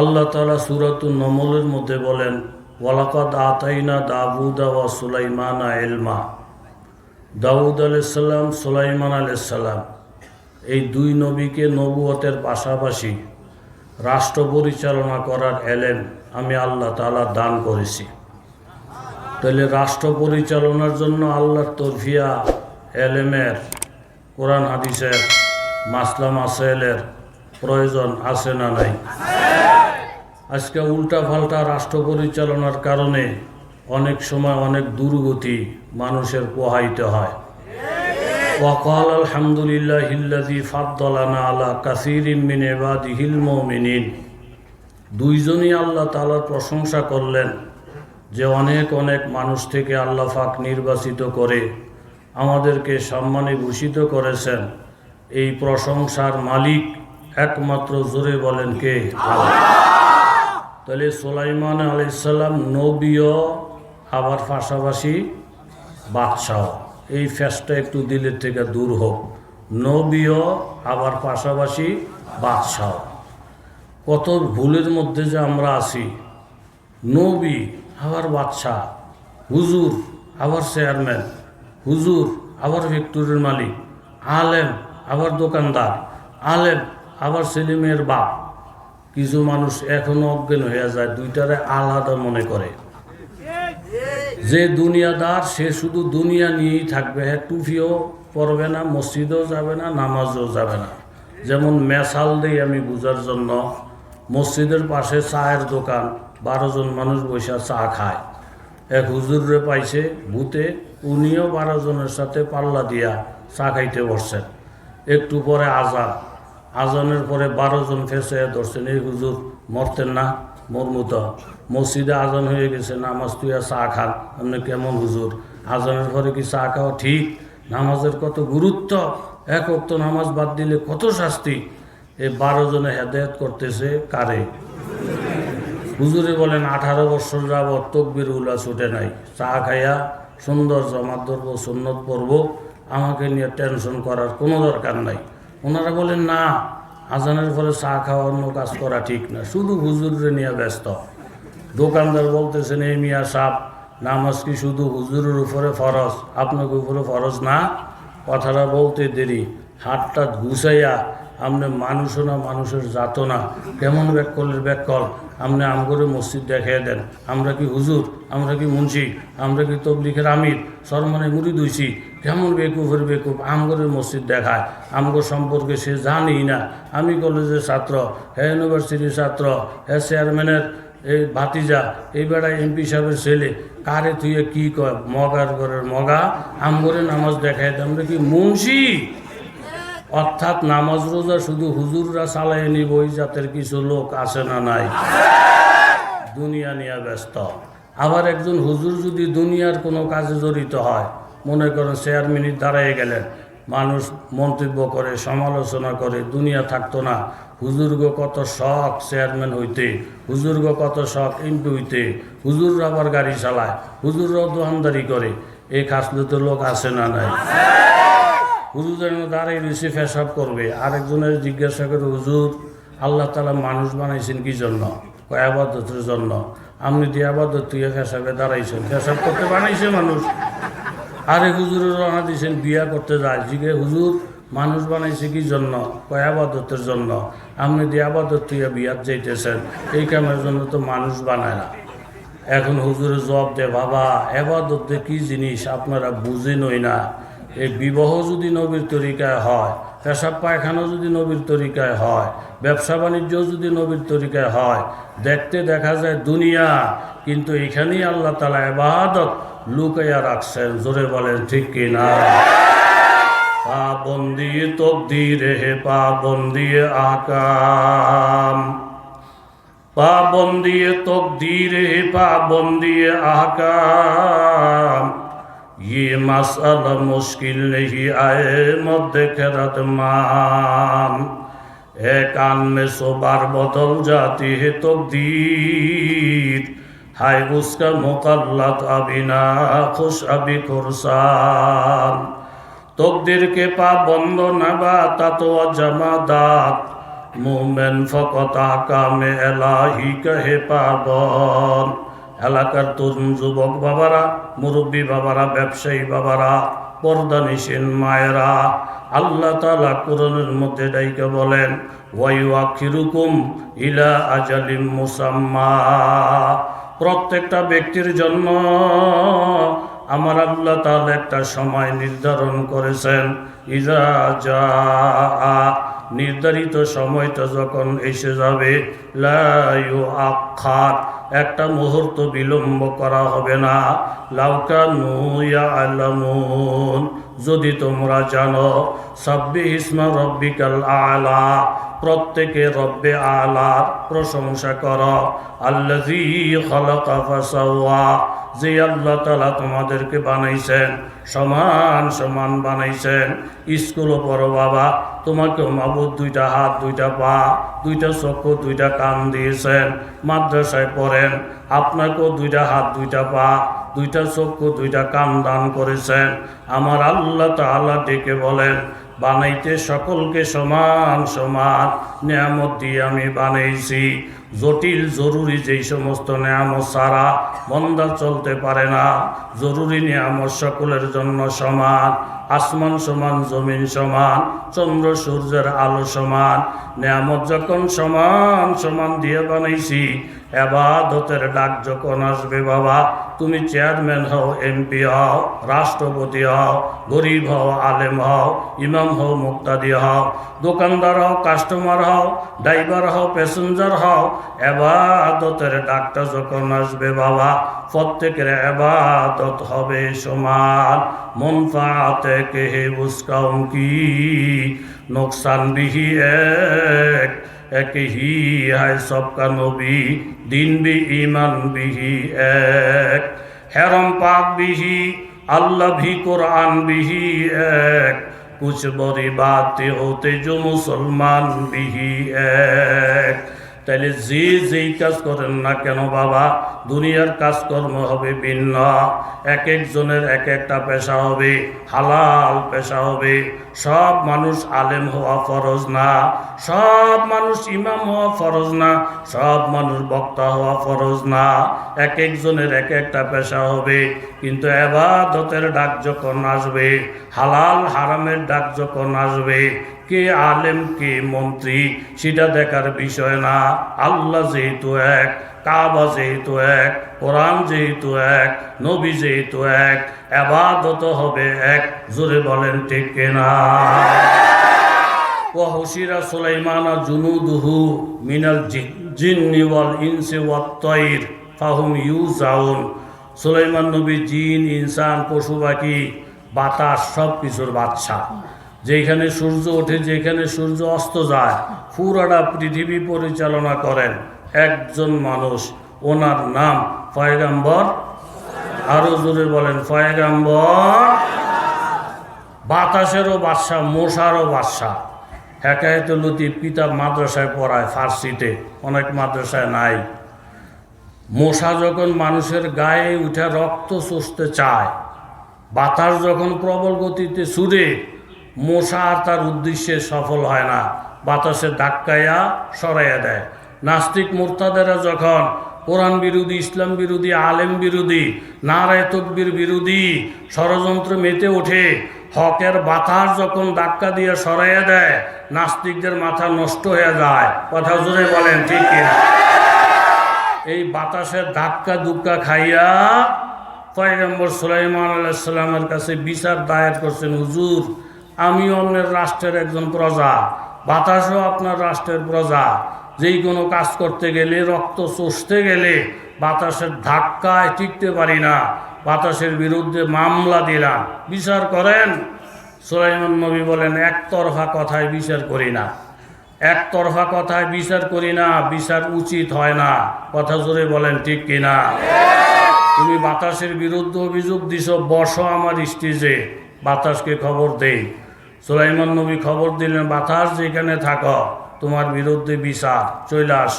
আল্লাহ তালা সুরাতুল নমলের মধ্যে বলেন, ওয়ালাকাদ আতাইনা দাবুদা ওয়া সুলাইমানা এলমা দাউদ আলাইসাল্লাম সুলাইমান আলাইসাল্লাম এই দুই নবীকে নবুয়তের পাশাপাশি রাষ্ট্র পরিচালনা করার এলেম আমি আল্লাহ তালা দান করেছি। তাহলে রাষ্ট্র পরিচালনার জন্য আল্লাহর তরফিয়া এলেমের, কোরআন হাদিসের, মাসলা মাসাইলের প্রয়োজন আছে না নাই। আজকে উল্টা পাল্টা রাষ্ট্র পরিচালনার কারণে অনেক সময় অনেক দুর্গতি মানুষের পোহাইতে হয়। ওয়াকাল আলহামদুলিল্লাহ হিল্লাদি ফাদ্দলানা আলা কাসির মিন এবাদিহিল মমিনিন। দুইজনই আল্লাহ তালার প্রশংসা করলেন যে অনেক অনেক মানুষ থেকে আল্লাহ ফাক নির্বাচিত করে আমাদেরকে সম্মানে ভূষিত করেছেন। এই প্রশংসার মালিক একমাত্র জোরে বলেন কে? তাহলে সোলাইমান আলাইসাল্লাম নবীও, আবার পাশাপাশি বাদশাহ এই ফ্যাসটা একটু দিলের থেকে দূর হোক। নবীও, আবার পাশাপাশি বাদশাহ কত ভুলের মধ্যে যে আমরা আছি। নবী, আবার বাদশাহ। হুজুর, আবার চেয়ারম্যান। হুজুর, আবার ফ্যাক্টরির মালিক। আলেম, আবার দোকানদার। আলেম আবার ছেলে মেয়ের বাপ, কিছু মানুষ এখনও অজ্ঞান হয়ে যায়, দুইটারে আলাদা মনে করে। যে দুনিয়াদার, সে শুধু দুনিয়া নিয়েই থাকবে। হ্যাঁ টুফিও পড়বে না, মসজিদেও যাবে না, নামাজও যাবে না। যেমন মেশাল দিই আমি বুঝার জন্য। মসজিদের পাশে চায়ের দোকান, বারো জন মানুষ বসে চা খায়। এক হুজুরে পাইছে ভূতে, উনিও বারো জনের সাথে পাল্লা দিয়া চা খাইতে বসছেন। একটু পরে আজান। আজানের পরে বারো জন ফেসে ধরছেন। এই হুজুর মরতেন না, মরমুত। মসজিদে আজান হয়ে গেছে, নামাজ তুই চা খান আপনি কেমন হুজুর? আজানের পরে কি চা খাওয়া ঠিক? নামাজের কত গুরুত্ব? এক অক্ত নামাজ বাদ দিলে কত শাস্তি? এই বারো জনে হেদায়ত করতেছে কারে? হুজুরে বলেন, আঠারো বছর যাবৎ তকবির উল্লা ছুটে নাই। চা খাইয়া সুন্দর জমা ধরবো, সুন্নত পড়ব আমাকে নিয়ে টেনশন করার কোনো দরকার নাই। ওনারা বলেন, না, আজানের ফলে চা খাওয়া অন্য কাজ করা ঠিক না। শুধু হুজুরে নিয়ে ব্যস্ত। দোকানদার বলতেছেন, এই মিয়া সাপ নামাজ কি শুধু হুজুরের উপরে ফরজ? আপনাকে উপরে ফরজ না? কথাটা বলতে দেরি। হাতটা ঘুষাইয়া আপনি মানুষও না, মানুষের জাত না। কেমন ব্যাক করলে ব্যাক ব্যাকল আপনি আমগরে মসজিদ দেখিয়ে দেন। আমরা কি হুজুর? আমরা কি মুন্সি? আমরা কি তবলিখের আমির? সরমনে মুড়ি দুইছি কেমন বেকুফের বেকুফ আমগরের মসজিদ দেখায়। আমগর সম্পর্কে সে জানি না। আমি কলেজের ছাত্র হ্যাঁ ইউনিভার্সিটির ছাত্র হ্যাঁ চেয়ারম্যানের এই ভাতিজা, এই বেড়ায় এমপি সাহেবের ছেলে, কারে তুই কি কয়? মগার ঘরের মগা? আমগরে নামাজ দেখায় আমরা কি মুন্সি? অর্থাৎ নামাজ রোজা শুধু হুজুররা চালাই নিব ওই জাতের কিছু লোক আছে না নাই? দুনিয়া নিয়ে ব্যস্ত। আবার একজন হুজুর যদি দুনিয়ার কোনো কাজে জড়িত হয়, মনে করেন চেয়ারম্যানের দাঁড়ায় গেলেন, মানুষ মন্তব্য করে, সমালোচনা করে, দুনিয়া থাকতো না। হুজুর্গ কত শখ চেয়ারম্যান হইতে হুজুর্গ কত শখ এমপি হইতে হুজুর আবার গাড়ি চালায়, হুজুররাও দোকানদারি করে, এই খাসলে তো লোক আছে না নাই? হুজুর যেন দাঁড়িয়ে রয়েছে ফেসাব করবে। আরেকজনের জিজ্ঞাসা করে, হুজুর, আল্লাহ তালা মানুষ বানাইছেন কি জন্য? আবাদতের জন্য। আপনি দিয়ে আবাদত ফেসাবে দাঁড়াইছেন ফেসাব করতে বানাইছে মানুষ। আরে হুজুরের রওনা দিয়েছেন, বিয়া করতে যায়। জিগে, হুজুর, মানুষ বানাইছে কি জন্য? কয়, আবাদতের জন্য। আপনি দিয়ে আবাদত তুই বিয়াত যাইতেছেন, এই কামের জন্য তো মানুষ বানায় না। এখন হুজুরে জবাব দে বাবা এবাদত কি জিনিস আপনারা বুঝে বুঝেনই না। এই বিবাহ যদি নবীর তরিকায় হয়, পেশাব পায়খানা যদি নবীর তরিকায় হয়, ব্যবসা বাণিজ্য যদি নবীর তরিকায় হয়, দেখতে দেখা যায় দুনিয়া, কিন্তু এখানেই আল্লাহ তালা এবাদত লুকাইয়া রাখছেন। জোরে বলেন, ঠিক কি না? পাবন্দি তকদিরে হে পাবন্দিয়ে আকাম। পাবন্দিয়ে তকদিরে হে পাবন্দিয়ে আকাম। ये मसला मुश्किल नहीं आए मध्य खरत मान एक कान में सौ बार बदल जाती है तकदीर हाय उसका मुकल्लत अभी ना खुश अभी खुरसान তকদিরকে পা বন্ধ না বা তা তো জমাদাত মোমেন ফকতা কামে এলাহি কহে পাবন এলাকার তরুণ যুবক বাবারা, মুরব্বী বাবারা, ব্যবসায়ী বাবারা, পর্দা নিশিন মায়েরা, আল্লাহ তালা কোরআনের মধ্যে ডাইকে বলেন ওয়াইউ আখিরুকুম ইলা আজালিম মুসাম্মা। প্রত্যেকটা ব্যক্তির জন্য আমার আল্লাহ তাআলা একটা সময় নির্ধারণ করেছেন। ইজা যা নির্ধারিত সময়টা যখন এসে যাবে লায়ু আখার একটা মুহূর্ত বিলম্ব করা হবে না। লাউকা নুয়া আলামুন যদি তোমরা জানো, সাব্বি ইসমা রব্বিকাল আলা, প্রত্যেকে রব্বে আলা প্রশংসা কর। আল্লাজি খলাকা ফাসাওয়া, যে আল্লাহ তালা তোমাদেরকে বানাইছেন, সমান সমান বানাইছেন। স্কুলও পড়ো বাবা তোমাকে মাবুদ দুইটা হাত, দুইটা পা, দুইটা চক্ষু, দুইটা কান দিয়েছেন। মাদ্রাসায় পড়েন। আপনাকেও দুইটা হাত, দুইটা পা, দুইটা চক্ষু, দুইটা কান দান করেছেন। আমার আল্লাহ তাআলা ডেকে বলেন, বানাইতে সকলকে সমান সমান নিয়ামত দিয়ে আমি বানাইছি। জটিল, জরুরি যেই সমস্ত নিয়ামত সারা বন্দা চলতে পারে না। জরুরি নিয়ামত সকলের জন্য সমান। আসমান সমান, জমিন সমান, চন্দ্র সূর্যের আলো সমান, নিয়ামত যখন সমান সমান দিয়ে বানাইছি, এবাদতের ডাক যখন আসবে বাবা তুমি চেয়ারম্যান হও, এমপি হও, রাষ্ট্রপতি হও, গরিব হও, আলেম হও, ইমাম হও, মুক্তাদি হও, দোকানদার হও, কাস্টমার হও, ড্রাইভার হও, প্যাসেঞ্জার হও, এবাদতের ডাকটা যখন আসবে বাবা, প্রত্যেকের এবাদত হবে সমান। মন পাতে কেহে বুসকাউন কি? নোকসান বিহি এক এক হি হায় সবকা নবী দিন বি ইমান বিহি এক। হেরম পাক বিহি, আল্লাহ ভি কোরআন বিহি, এক। কুছ বড়ি বাতে হতে जो মুসলমান বিহি, এক। তাহলে যে যেই কাজ করেন না কেন বাবা দুনিয়ার কাজকর্ম হবে ভিন্ন। এক একজনের এক একটা পেশা হবে, হালাল পেশা হবে। সব মানুষ আলেম হওয়া ফরজ না, সব মানুষ ইমাম হওয়া ফরজ না, সব মানুষ বক্তা হওয়া ফরজ না। এক একজনের এক একটা পেশা হবে, কিন্তু এবাদতের ডাক যখন আসবে, হালাল হারামের ডাক যখন আসবে, কে আলেম, কে মন্ত্রী, সেটা দেখার বিষয় না। আল্লাহ যেহেতু এক কাবা যেহেতু এক, কোরআন যেহেতু এক, নবী যেহেতু এক, আবাদত হবে এক, জোরে বলেন ঠিক না ও হুশিরা সুলাইমানা জুনুদুহু মিনাল জিন্নি ওয়াল ইনসি ওয়াত তৈর ফাহুম ইউজাউন। সুলাইমান নবী জিন, ইনসান, পশু পাখি, বাতাস, সব কিছুর বাদশা। যেখানে সূর্য ওঠে, যেখানে সূর্য অস্ত যায়, পুরাটা পৃথিবী পরিচালনা করেন। একজন মানুষ, ওনার নাম ফয়গাম্বর আরও জোরে বলেন ফয়গাম্বর বাতাসেরও বাদশা মশারও বাদশা হেকায়ত লতিফ কিতাব মাদ্রাসায় পড়ায় ফার্সিতে, অনেক মাদ্রাসায় নাই। মশা যখন মানুষের গায়ে উঠে রক্ত চষতে চায়, বাতাস যখন প্রবল গতিতে ছুড়ে, মশা আর তার উদ্দেশ্যে সফল হয় না, বাতাসে ধাক্কাইয়া সরাইয়া দেয়। নাস্তিক মোর্তাদেরা যখন কোরআন বিরোধী, ইসলাম বিরোধী, আলেম বিরোধী, নারায় তকবির বিরোধী ষড়যন্ত্র মেতে ওঠে, হকের বাতাস যখন ধাক্কা দিয়ে সরাইয়া দেয়, নাস্তিকদের মাথা নষ্ট হয়ে যায়। কথা জোরে বলেন, ঠিক এই বাতাসের ধাক্কা দুক্কা খাইয়া পয়গম্বর সুলাইমান আলাইসাল্লামের কাছে বিচার দায়ের করছেন, হুজুর, আমি অন্যের রাষ্ট্রের একজন প্রজা। বাতাসও আপনার রাষ্ট্রের প্রজা। যেই কোনো কাজ করতে গেলে, রক্ত চষতে গেলে বাতাসের ধাক্কায় টিকতে পারি না। বাতাসের বিরুদ্ধে মামলা দিলাম। বিচার করেন? সুলাইমান নবী বলেন, একতরফা কথায় বিচার করি না। একতরফা কথায় বিচার করি না, বিচার উচিত হয় না। কথা জোরে বলেন, ঠিক কিনা? তুমি বাতাসের বিরুদ্ধে অভিযোগ দিছ, বসো আমার স্টেজে, বাতাসকে খবর দেই। সুলাইমান নবী খবর দিলেন, বাতাস যেখানে থাকো। তোমার বিরুদ্ধে বিচার চলে আস।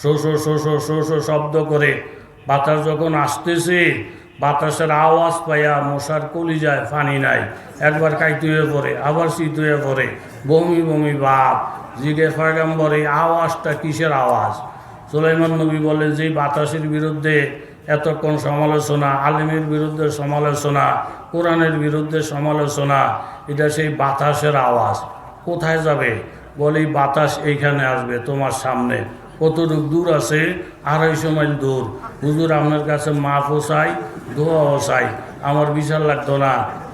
শো শো শো শো শো শো শব্দ করে বাতাস যখন আসতেছে, বাতাসের আওয়াজ পাইয়া মশার কলি যায় পানি নাই। একবার কাইতে হয়ে পড়ে, আবার শীত হয়ে পড়ে। বমি বমি বাপ জিগে ফয়গাম্বর এই আওয়াজটা কিসের আওয়াজ? সুলাইমান নবী বলে যে বাতাসের বিরুদ্ধে এতক্ষণ সমালোচনা, আলিমের বিরুদ্ধে সমালোচনা, কোরআনের বিরুদ্ধে সমালোচনা, এটা সেই বাতাসের আওয়াজ। কোথায় যাবে? বলে, বাতাস এইখানে আসবে, তোমার সামনে। কতটুক দূর আছে? আড়াইশো মাইল দূর। হুজুর, আপনার কাছে মাফও চাই, দোয়াও চাই। আমার বিশাল লাগতো না।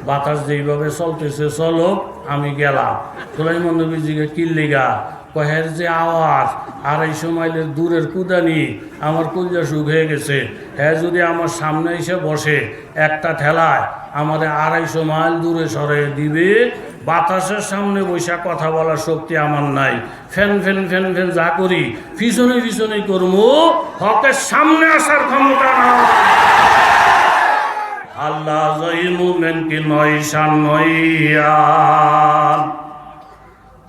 বাতাস যেইভাবে চলতেছে, চলো, আমি গেলাম। সুলাইমান নবীজিকে কিল্লিগা কহের যে আওয়াজ, আড়াইশো মাইলের দূরের কুদানি, আমার কুলজা সুখ হয়ে গেছে। হ্যাঁ যদি আমার সামনে এসে বসে একটা ঠেলায় আমাদের আড়াইশো মাইল দূরে সরে দিবে বাতাসের সামনে বৈশা কথা বলার শক্তি আমার নাই। ফ্যান ফ্যান ফ্যান ফ্যান যা করি, পিছনে পিছনে করব, হকের সামনে আসার ক্ষমতা না আল্লাহ জয়মু মেনকি নয় শান নইয়ান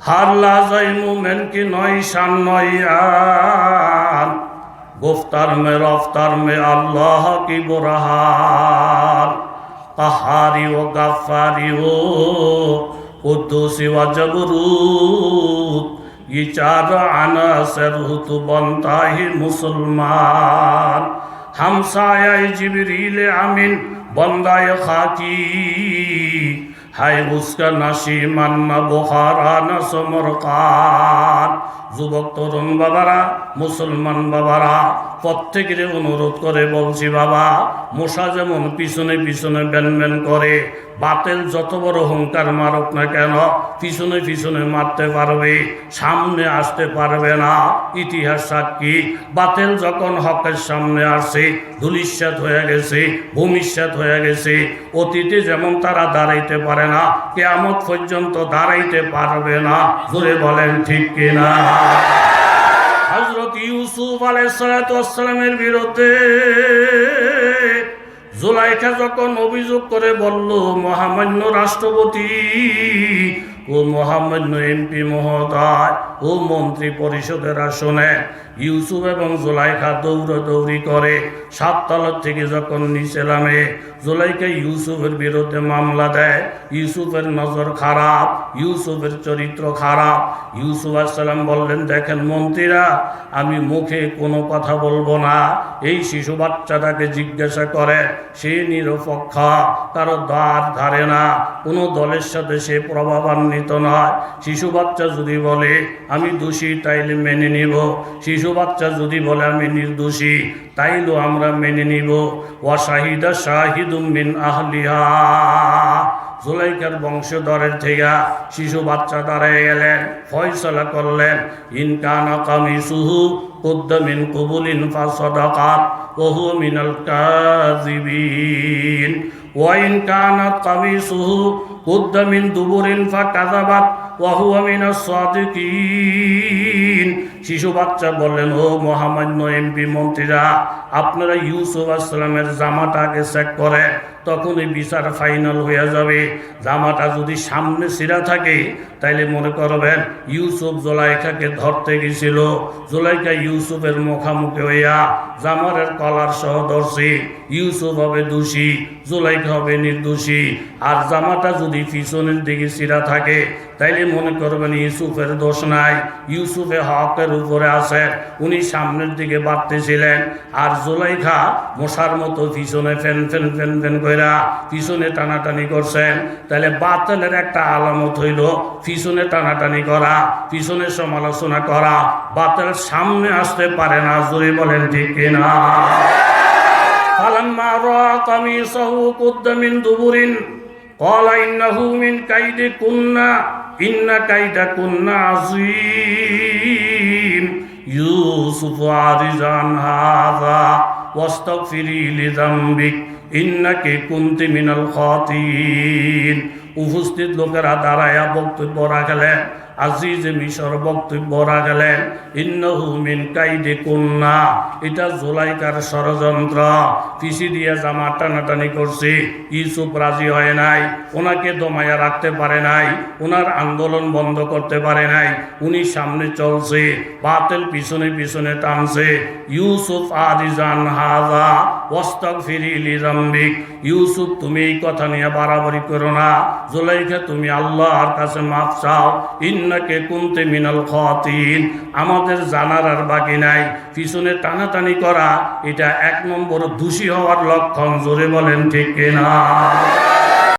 হাল্লা জয়মু মেনকি নয় শান নইয়ান গুফতার মে, রফতার মে, আল্লাহ কি বুরহান কাহারি ও গাফারি ও قدوس وجبروت یہ چار عناصر ہو تو بنتا ہے مسلمان ہم سایہ جبریل امین بندہ خاکی ہے اس کا نشیمن نہ যুবক তরুণ বাবারা, মুসলমান বাবারা, প্রত্যেকের অনুরোধ করে বলছি বাবা, মশা যেমন পিছনে পিছনে ব্যান ব্যান করে বাতেল যত বড় হুঙ্কার মারক না কেন, পিছনে পিছনে মারতে পারবে, সামনে আসতে পারবে না। ইতিহাস সাক্ষী বাতেল যখন হকের সামনে আসে ধুলিশ্বাত হয়ে গেছে ভূমিষ্যাত হয়ে গেছে, অতীতে যেমন তারা দাঁড়াইতে পারে না, কেয়ামত পর্যন্ত দাঁড়াইতে পারবে না। জোরে বলেন, ঠিক কিনা? হজরত ইউসুফ আলাইসালামের বিরুদ্ধে জুলাইখা যখন অভিযোগ করে বলল, মহামান্য রাষ্ট্রপতি ও মহামান্য এমপি মহোদয় ও মন্ত্রী পরিষদের আসনে ইউসুফ এবং জুলাইখা দৌড়াদৌড়ি করে সাততলার থেকে যখন নিচে নামে, জুলাইখা ইউসুফের বিরুদ্ধে মামলা দেয়। ইউসুফের নজর খারাপ, ইউসুফের চরিত্র খারাপ। ইউসুফ আসসালাম বললেন, দেখেন মন্ত্রীরা, আমি মুখে কোনো কথা বলব না। এই শিশু বাচ্চাটাকে জিজ্ঞাসা করে, সে নিরপেক্ষ, কারও দ্বার ধারে না, কোনো দলের সাথে সে প্রভাবান্বিত নয়। শিশু বাচ্চা যদি বলে, আমি দোষী, তাইলে মেনে নিব। শিশু বাচ্চা যদি বলে আমি নির্দোষী তাইলেও আমরা মেনে নিব। ওয়াশাহিদা শাহিদুম মিন আহলিহা। জুলাইকার বংশধরের থেকে শিশু বাচ্চা দাঁড়ায় গেলেন, ফয়সলা করলেন। ইনকানা কামিসুহু কুদ্দামিন কুবুলিন ফাসদাকাত ওহু মিনাল কাযিবিন। ওয়াইন কানাত কামিসুহু কুদ্দামিন দুবুরিন ফাকাযাবাত ওয়াহুয়া মিনাস সাদিকিন। শিশু বাচ্চা বললেন ও মহামান্য এমপি মন্ত্রীরা আপনারা ইউসুফ আসসালামের জামাটাকে চেক চেক করে তখনই বিচার ফাইনাল হয়ে যাবে। জামাটা যদি সামনে সিরা থাকে, তাইলে মনে করবেন ইউসুফ জোলাইখাকে ধরতে গেছিল। জোলাইখা ইউসুফের মুখামুখি হইয়া জামারের কলার সহ ইউসুফ হবে দোষী, জোলাইখা হবে নির্দোষী। আর জামাটা যদি পিছনের দিকে সিরা থাকে, তাইলে মনে করবেন ইউসুফের দোষ নাই। ইউসুফে হকের উপরে আছে উনি সামনের দিকে বাড়তেছিলেন। আর জোলাইখা মশার মতো পিছনে ফেন ফেন ফেন ফেন কইরা পিছনে টানাটানি করছেন তাহলে বাতেলের একটা আলামত হইল পিছনে টানাটানি করা পিছনে সমালোচনা করা বাতেল সামনে আসতে পারে না জোরে বলেন ঠিক কিনা فلما رأى قميصه قد من دبر قال إنه من كيدكن إن كيدكن عظيم يوسف عارض عن هذا واستغفري لذنبك ইন্নাকে কুন্তি মিনাল খাতিন। উপস্থিত লোকেরা দাঁড়ায়া বক্তব্য রাখলেন। এটা ষড়যন্ত্র। পিসি দিয়ে জামা টানাটানি ইউসুফ রাজি হয় নাই, ওনাকে রাখতে পারে নাই আন্দোলন বন্ধ করতে পারে নাই, উনি সামনে চলছে, বাতেল পিছনে পিছনে টানছে। ইউসুফ রাম্বিক ইউসুফ, তুমি এই কথা নিয়ে বাড়াবাড়ি করো না। জোলাইখা তুমি আল্লাহর কাছে মাফ চাও। ইন্নাকে কুনতে মিনাল খাতিন? আমাদের জানার আর বাকি নাই। পিছনে টানাটানি করা, এটা এক নম্বর দোষী হওয়ার লক্ষণ, জোরে বলেন ঠিক কিনা?